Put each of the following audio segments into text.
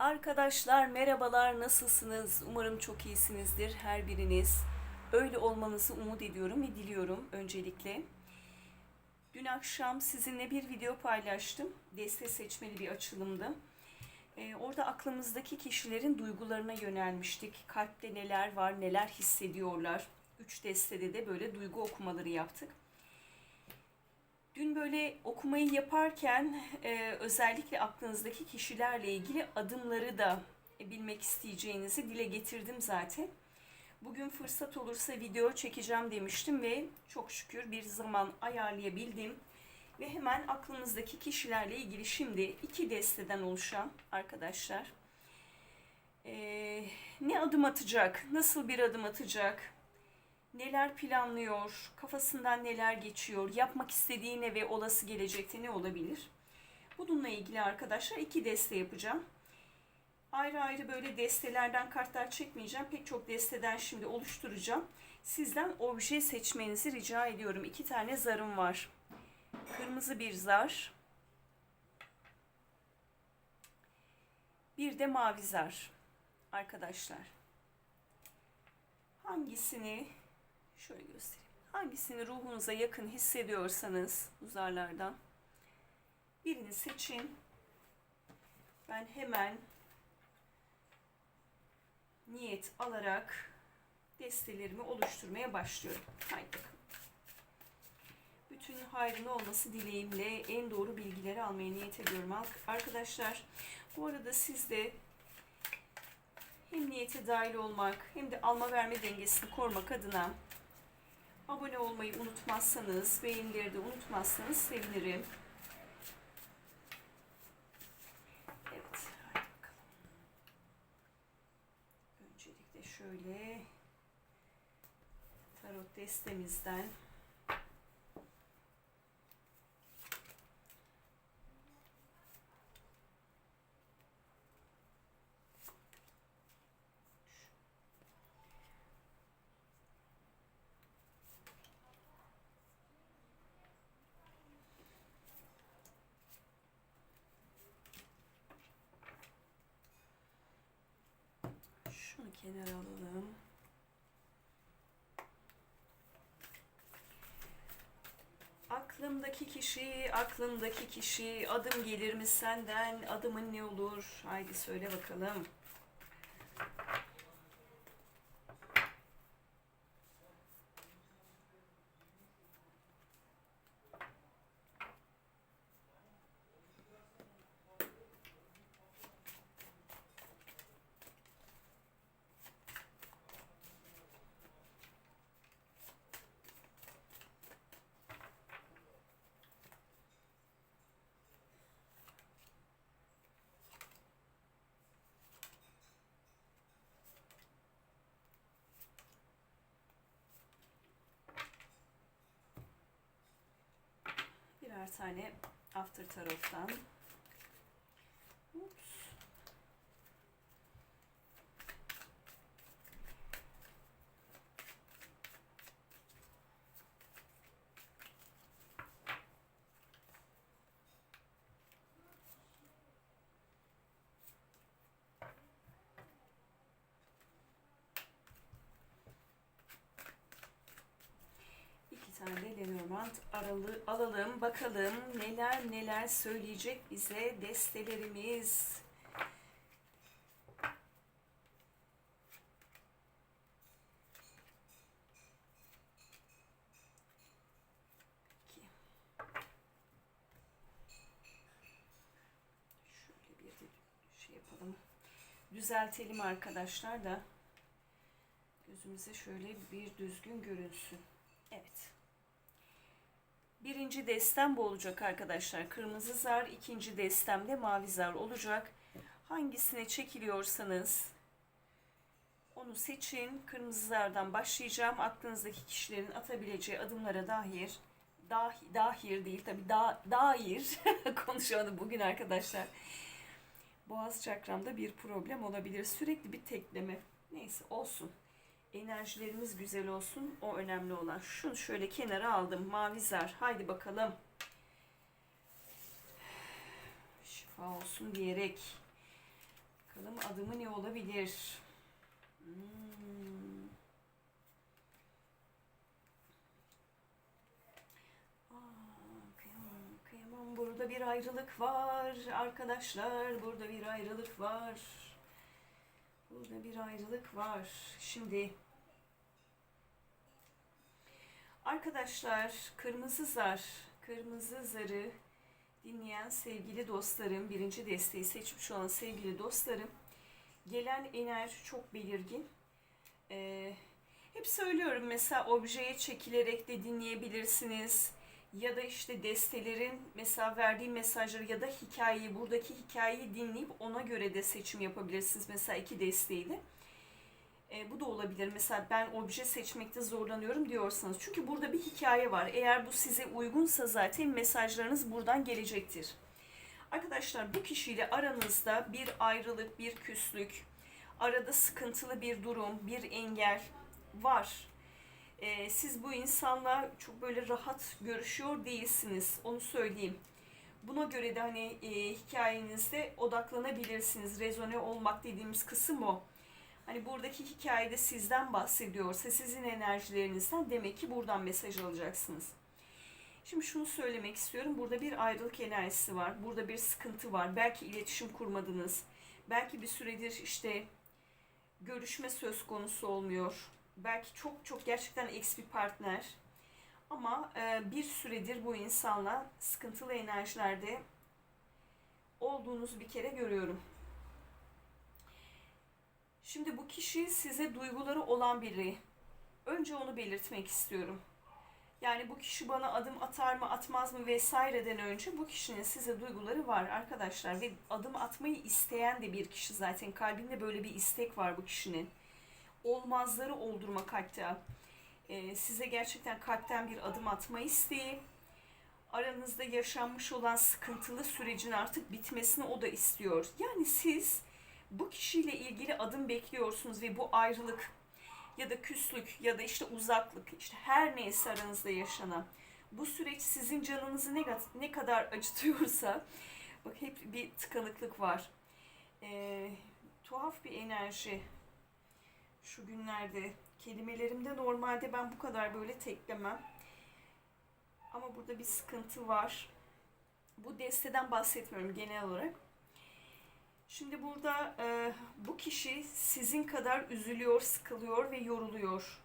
Arkadaşlar merhabalar nasılsınız? Umarım çok iyisinizdir her biriniz. Öyle olmanızı umut ediyorum ve diliyorum öncelikle. Dün akşam sizinle bir video paylaştım. Deste seçmeli bir açılımdı. Ee, orada aklımızdaki kişilerin duygularına yönelmiştik. Kalpte neler var, neler hissediyorlar. Üç destede de böyle duygu okumaları yaptık. Dün böyle okumayı yaparken e, özellikle aklınızdaki kişilerle ilgili adımları da bilmek isteyeceğinizi dile getirdim zaten. Bugün fırsat olursa video çekeceğim demiştim ve çok şükür bir zaman ayarlayabildim. Ve hemen aklımızdaki kişilerle ilgili şimdi iki desteden oluşan arkadaşlar e, ne adım atacak, nasıl bir adım atacak, neler planlıyor, kafasından neler geçiyor, yapmak istediği ne ve olası gelecekte ne olabilir? Bununla ilgili arkadaşlar iki deste yapacağım. Ayrı ayrı böyle destelerden kartlar çekmeyeceğim. Pek çok desteden şimdi oluşturacağım. Sizden obje seçmenizi rica ediyorum. İki tane zarım var. Kırmızı bir zar. Bir de mavi zar. Arkadaşlar. Hangisini Şöyle göstereyim. Hangisini ruhunuza yakın hissediyorsanız bu zarlardan birini seçin. Ben hemen niyet alarak destelerimi oluşturmaya başlıyorum. Haydi bakalım. Bütün hayrını olması dileğimle en doğru bilgileri almaya niyet ediyorum arkadaşlar. Bu arada siz de hem niyete dahil olmak hem de alma verme dengesini korumak adına Abone olmayı unutmazsanız, beğenileri de unutmazsanız sevinirim. Evet, hadi bakalım. Öncelikle şöyle tarot destemizden Şunu kenara alalım. Aklımdaki kişi, aklımdaki kişi, adım gelir mi senden, adımın ne olur? Haydi söyle bakalım. Birer tane after taraftan. Ups. İki tane de Lenormand aralı, alalım. Bakalım neler neler söyleyecek bize destelerimiz. Şöyle bir de şey yapalım. Düzeltelim arkadaşlar da gözümüze şöyle bir düzgün görünsün. Evet. Birinci destem bu olacak arkadaşlar. Kırmızı zar, ikinci destemde mavi zar olacak. Hangisine çekiliyorsanız onu seçin. Kırmızı zardan başlayacağım. Aklınızdaki kişilerin atabileceği adımlara dair dahi, dahir değil tabi da, dair konuşamadım bugün arkadaşlar. Boğaz çakramda bir problem olabilir. Sürekli bir tekleme. Neyse olsun enerjilerimiz güzel olsun. O önemli olan. Şunu şöyle kenara aldım. Mavi. Haydi bakalım. Şifa olsun diyerek Bakalım adımı ne olabilir? Hmm. Burada bir ayrılık var arkadaşlar. Burada bir ayrılık var. Burada bir ayrılık var. Şimdi arkadaşlar kırmızı zar, kırmızı zarı dinleyen sevgili dostlarım, birinci desteği seçmiş olan sevgili dostlarım, gelen enerji çok belirgin. Ee, hep söylüyorum mesela objeye çekilerek de dinleyebilirsiniz. Ya da işte destelerin mesela verdiği mesajları ya da hikayeyi, buradaki hikayeyi dinleyip ona göre de seçim yapabilirsiniz. Mesela iki desteği de. E, bu da olabilir. Mesela ben obje seçmekte zorlanıyorum diyorsanız. Çünkü burada bir hikaye var. Eğer bu size uygunsa zaten mesajlarınız buradan gelecektir. Arkadaşlar bu kişiyle aranızda bir ayrılık, bir küslük, arada sıkıntılı bir durum, bir engel var. E, siz bu insanla çok böyle rahat görüşüyor değilsiniz. Onu söyleyeyim. Buna göre de hani e, hikayenizde odaklanabilirsiniz. Rezone olmak dediğimiz kısım o. Hani buradaki hikayede sizden bahsediyorsa sizin enerjilerinizden demek ki buradan mesaj alacaksınız. Şimdi şunu söylemek istiyorum. Burada bir ayrılık enerjisi var. Burada bir sıkıntı var. Belki iletişim kurmadınız. Belki bir süredir işte görüşme söz konusu olmuyor. Belki çok çok gerçekten eks bir partner. Ama e, bir süredir bu insanla sıkıntılı enerjilerde olduğunuzu bir kere görüyorum. Şimdi bu kişi size duyguları olan biri. Önce onu belirtmek istiyorum. Yani bu kişi bana adım atar mı atmaz mı vesaireden önce bu kişinin size duyguları var arkadaşlar. Ve adım atmayı isteyen de bir kişi zaten. Kalbinde böyle bir istek var bu kişinin. Olmazları oldurmak hatta. Ee, size gerçekten kalpten bir adım atma isteği. Aranızda yaşanmış olan sıkıntılı sürecin artık bitmesini o da istiyor. Yani siz bu kişiyle ilgili adım bekliyorsunuz ve bu ayrılık ya da küslük ya da işte uzaklık işte her neyse aranızda yaşanan bu süreç sizin canınızı ne, ne kadar acıtıyorsa bak hep bir tıkanıklık var. Ee, tuhaf bir enerji şu günlerde kelimelerimde normalde ben bu kadar böyle teklemem. Ama burada bir sıkıntı var. Bu desteden bahsetmiyorum genel olarak. Şimdi burada e, bu kişi sizin kadar üzülüyor, sıkılıyor ve yoruluyor.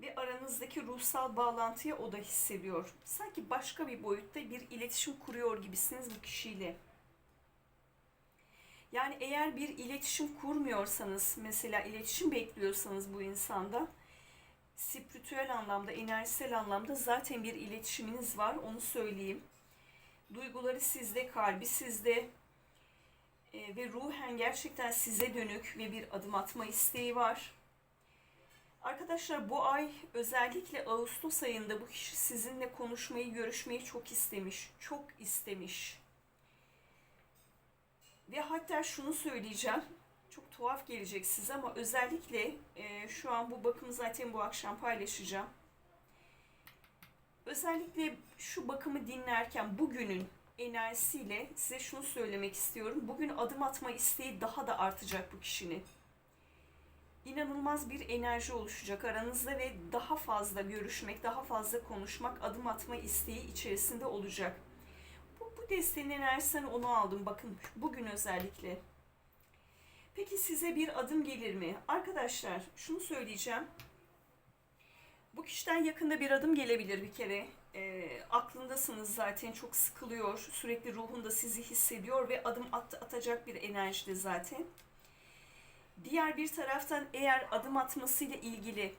Ve aranızdaki ruhsal bağlantıyı o da hissediyor. Sanki başka bir boyutta bir iletişim kuruyor gibisiniz bu kişiyle. Yani eğer bir iletişim kurmuyorsanız, mesela iletişim bekliyorsanız bu insanda, spiritüel anlamda, enerjisel anlamda zaten bir iletişiminiz var, onu söyleyeyim. Duyguları sizde, kalbi sizde, e, ve ruhen gerçekten size dönük ve bir adım atma isteği var. Arkadaşlar bu ay özellikle Ağustos ayında bu kişi sizinle konuşmayı, görüşmeyi çok istemiş. Çok istemiş. Ve hatta şunu söyleyeceğim. Çok tuhaf gelecek size ama özellikle e, şu an bu bakımı zaten bu akşam paylaşacağım. Özellikle şu bakımı dinlerken bugünün enerjisiyle size şunu söylemek istiyorum. Bugün adım atma isteği daha da artacak bu kişinin. İnanılmaz bir enerji oluşacak aranızda ve daha fazla görüşmek, daha fazla konuşmak, adım atma isteği içerisinde olacak. Desteğin enerjisinden onu aldım. Bakın bugün özellikle. Peki size bir adım gelir mi? Arkadaşlar şunu söyleyeceğim. Bu kişiden yakında bir adım gelebilir bir kere e, aklındasınız zaten çok sıkılıyor. Sürekli ruhunda sizi hissediyor ve adım at, atacak bir enerjide zaten. Diğer bir taraftan eğer adım atmasıyla ilgili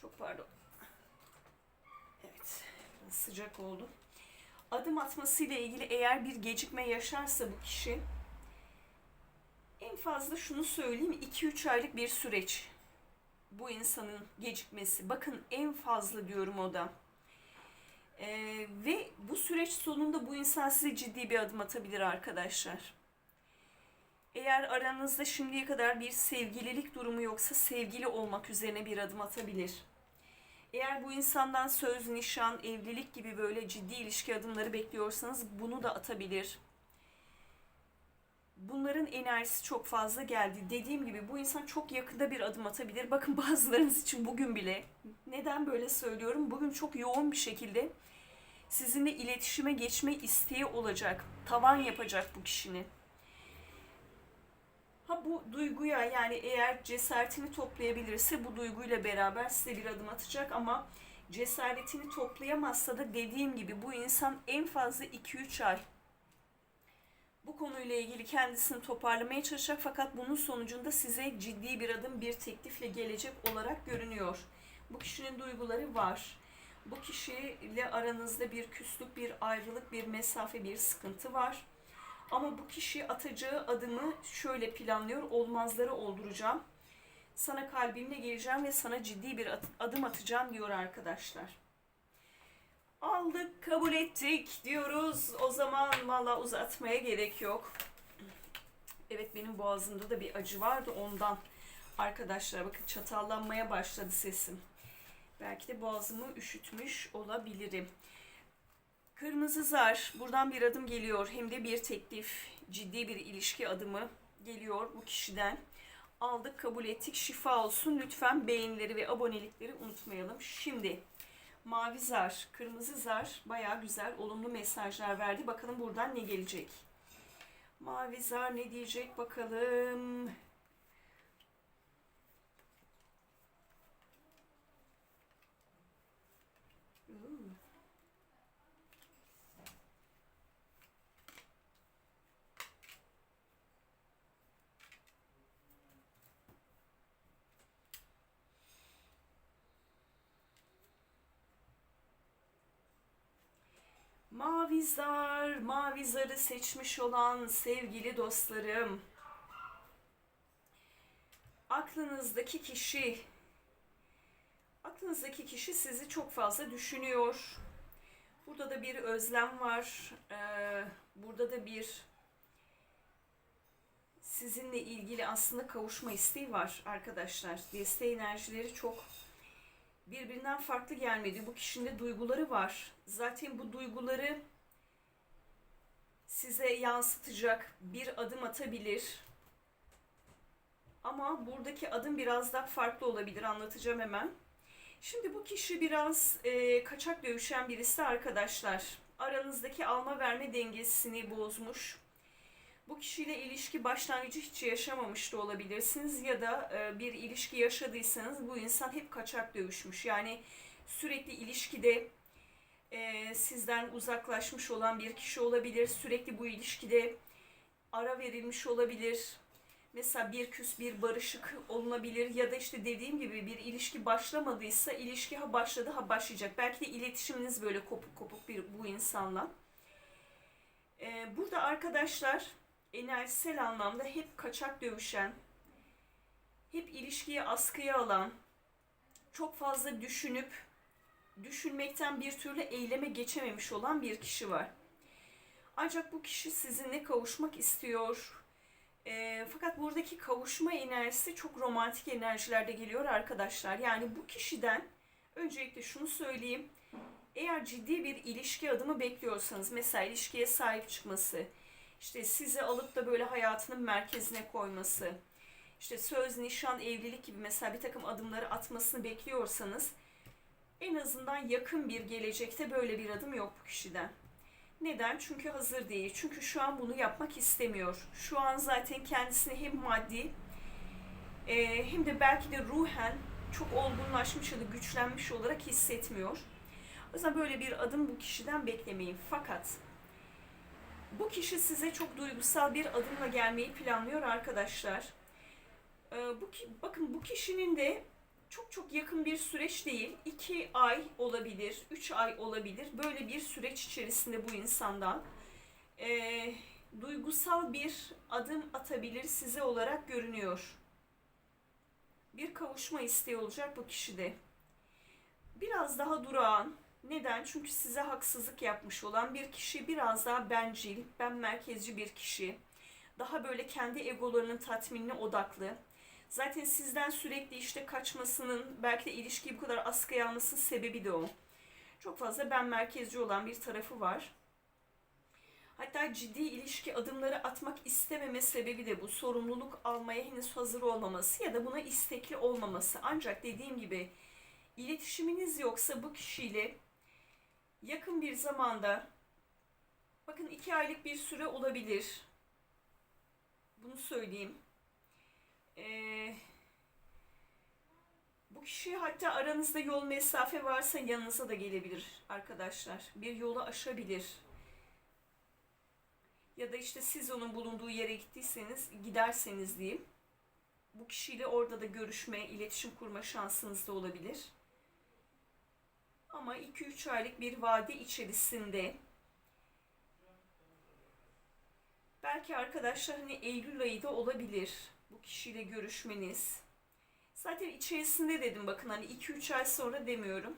çok pardon. Evet. Sıcak oldu. Adım atmasıyla ilgili eğer bir gecikme yaşarsa bu kişi en fazla şunu söyleyeyim 2-3 aylık bir süreç bu insanın gecikmesi. Bakın en fazla diyorum o da. Ee, ve bu süreç sonunda bu insan size ciddi bir adım atabilir arkadaşlar. Eğer aranızda şimdiye kadar bir sevgililik durumu yoksa sevgili olmak üzerine bir adım atabilir. Eğer bu insandan söz, nişan, evlilik gibi böyle ciddi ilişki adımları bekliyorsanız bunu da atabilir. bunların enerjisi çok fazla geldi. Dediğim gibi bu insan çok yakında bir adım atabilir. Bakın bazılarınız için bugün bile. Neden böyle söylüyorum? Bugün çok yoğun bir şekilde sizinle iletişime geçme isteği olacak. Tavan yapacak bu kişinin. Ha bu duyguya yani eğer cesaretini toplayabilirse bu duyguyla beraber size bir adım atacak ama cesaretini toplayamazsa da dediğim gibi bu insan en fazla 2-3 ay bu konuyla ilgili kendisini toparlamaya çalışacak fakat bunun sonucunda size ciddi bir adım bir teklifle gelecek olarak görünüyor. Bu kişinin duyguları var. Bu kişiyle aranızda bir küslük, bir ayrılık, bir mesafe, bir sıkıntı var. Ama bu kişi atacağı adımı şöyle planlıyor. Olmazları olduracağım. Sana kalbimle geleceğim ve sana ciddi bir adım atacağım diyor arkadaşlar. Aldık, kabul ettik diyoruz. O zaman valla uzatmaya gerek yok. Evet benim boğazımda da bir acı vardı ondan. Arkadaşlar bakın çatallanmaya başladı sesim. Belki de boğazımı üşütmüş olabilirim. Kırmızı zar buradan bir adım geliyor. Hem de bir teklif, ciddi bir ilişki adımı geliyor bu kişiden. Aldık, kabul ettik. Şifa olsun. Lütfen beğenileri ve abonelikleri unutmayalım. Şimdi mavi zar, kırmızı zar bayağı güzel, olumlu mesajlar verdi. Bakalım buradan ne gelecek? Mavi zar ne diyecek bakalım. Hmm. Mavi zar, seçmiş olan sevgili dostlarım. Aklınızdaki kişi, aklınızdaki kişi sizi çok fazla düşünüyor. Burada da bir özlem var. Ee, burada da bir sizinle ilgili aslında kavuşma isteği var arkadaşlar. Desteği enerjileri çok birbirinden farklı gelmedi. Bu kişinin de duyguları var. Zaten bu duyguları size yansıtacak bir adım atabilir. Ama buradaki adım biraz daha farklı olabilir. Anlatacağım hemen. Şimdi bu kişi biraz e, kaçak dövüşen birisi arkadaşlar. Aranızdaki alma verme dengesini bozmuş. Bu kişiyle ilişki başlangıcı hiç yaşamamış da olabilirsiniz ya da e, bir ilişki yaşadıysanız bu insan hep kaçak dövüşmüş. Yani sürekli ilişkide e, sizden uzaklaşmış olan bir kişi olabilir. Sürekli bu ilişkide ara verilmiş olabilir. Mesela bir küs bir barışık olunabilir ya da işte dediğim gibi bir ilişki başlamadıysa ilişki ha başladı ha başlayacak. Belki de iletişiminiz böyle kopuk kopuk bir bu insanla. Ee, burada arkadaşlar enerjisel anlamda hep kaçak dövüşen, hep ilişkiyi askıya alan, çok fazla düşünüp düşünmekten bir türlü eyleme geçememiş olan bir kişi var. Ancak bu kişi sizinle kavuşmak istiyor. E, fakat buradaki kavuşma enerjisi çok romantik enerjilerde geliyor arkadaşlar. Yani bu kişiden öncelikle şunu söyleyeyim. Eğer ciddi bir ilişki adımı bekliyorsanız, mesela ilişkiye sahip çıkması, işte sizi alıp da böyle hayatının merkezine koyması, işte söz, nişan, evlilik gibi mesela bir takım adımları atmasını bekliyorsanız en azından yakın bir gelecekte böyle bir adım yok bu kişiden. Neden? Çünkü hazır değil. Çünkü şu an bunu yapmak istemiyor. Şu an zaten kendisini hem maddi e, hem de belki de ruhen çok olgunlaşmış ya da güçlenmiş olarak hissetmiyor. O yüzden böyle bir adım bu kişiden beklemeyin. Fakat bu kişi size çok duygusal bir adımla gelmeyi planlıyor arkadaşlar. Ee, bu ki- bakın bu kişinin de çok çok yakın bir süreç değil. 2 ay olabilir, 3 ay olabilir. Böyle bir süreç içerisinde bu insandan e, duygusal bir adım atabilir size olarak görünüyor. Bir kavuşma isteği olacak bu kişide. Biraz daha durağan. Neden? Çünkü size haksızlık yapmış olan bir kişi biraz daha bencil, ben merkezci bir kişi. Daha böyle kendi egolarının tatminine odaklı. Zaten sizden sürekli işte kaçmasının, belki de ilişkiyi bu kadar askıya almasının sebebi de o. Çok fazla ben merkezci olan bir tarafı var. Hatta ciddi ilişki adımları atmak istememe sebebi de bu. Sorumluluk almaya henüz hazır olmaması ya da buna istekli olmaması. Ancak dediğim gibi iletişiminiz yoksa bu kişiyle yakın bir zamanda bakın iki aylık bir süre olabilir. Bunu söyleyeyim. Ee, bu kişi hatta aranızda yol mesafe varsa yanınıza da gelebilir arkadaşlar. Bir yolu aşabilir. Ya da işte siz onun bulunduğu yere gittiyseniz, giderseniz diyeyim. Bu kişiyle orada da görüşme, iletişim kurma şansınız da olabilir. Ama 2-3 aylık bir vade içerisinde belki arkadaşlar hani Eylül ayı da olabilir bu kişiyle görüşmeniz. Zaten içerisinde dedim bakın hani 2-3 ay sonra demiyorum.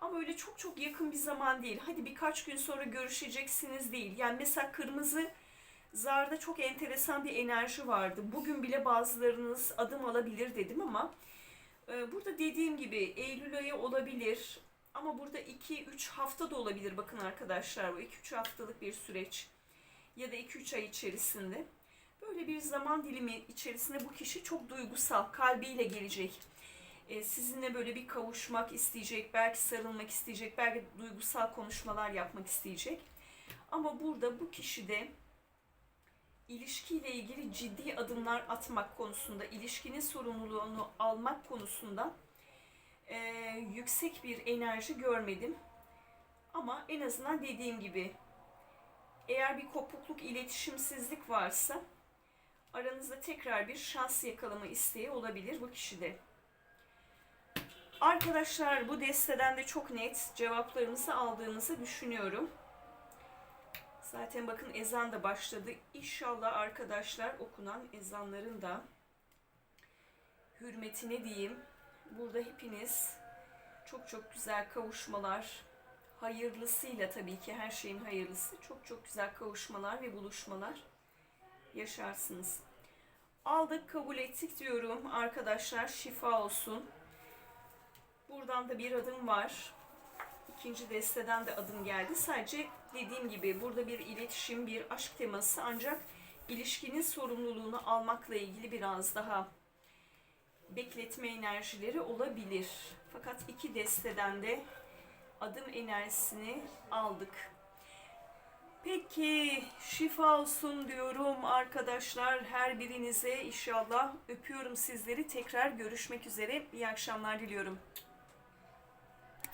Ama öyle çok çok yakın bir zaman değil. Hadi birkaç gün sonra görüşeceksiniz değil. Yani mesela kırmızı zarda çok enteresan bir enerji vardı. Bugün bile bazılarınız adım alabilir dedim ama e, burada dediğim gibi Eylül ayı olabilir. Ama burada 2-3 hafta da olabilir bakın arkadaşlar. Bu 2-3 haftalık bir süreç. Ya da 2-3 ay içerisinde. Böyle bir zaman dilimi içerisinde bu kişi çok duygusal, kalbiyle gelecek. Ee, sizinle böyle bir kavuşmak isteyecek, belki sarılmak isteyecek, belki duygusal konuşmalar yapmak isteyecek. Ama burada bu kişi de ilişkiyle ilgili ciddi adımlar atmak konusunda, ilişkinin sorumluluğunu almak konusunda e, yüksek bir enerji görmedim. Ama en azından dediğim gibi eğer bir kopukluk, iletişimsizlik varsa aranızda tekrar bir şans yakalama isteği olabilir bu kişide. Arkadaşlar bu desteden de çok net cevaplarınızı aldığınızı düşünüyorum. Zaten bakın ezan da başladı. İnşallah arkadaşlar okunan ezanların da hürmetine diyeyim. Burada hepiniz çok çok güzel kavuşmalar, hayırlısıyla tabii ki her şeyin hayırlısı. Çok çok güzel kavuşmalar ve buluşmalar yaşarsınız. Aldık, kabul ettik diyorum arkadaşlar. Şifa olsun. Buradan da bir adım var. İkinci desteden de adım geldi. Sadece dediğim gibi burada bir iletişim, bir aşk teması ancak ilişkinin sorumluluğunu almakla ilgili biraz daha bekletme enerjileri olabilir. Fakat iki desteden de adım enerjisini aldık. Peki şifa olsun diyorum arkadaşlar her birinize inşallah öpüyorum sizleri tekrar görüşmek üzere iyi akşamlar diliyorum.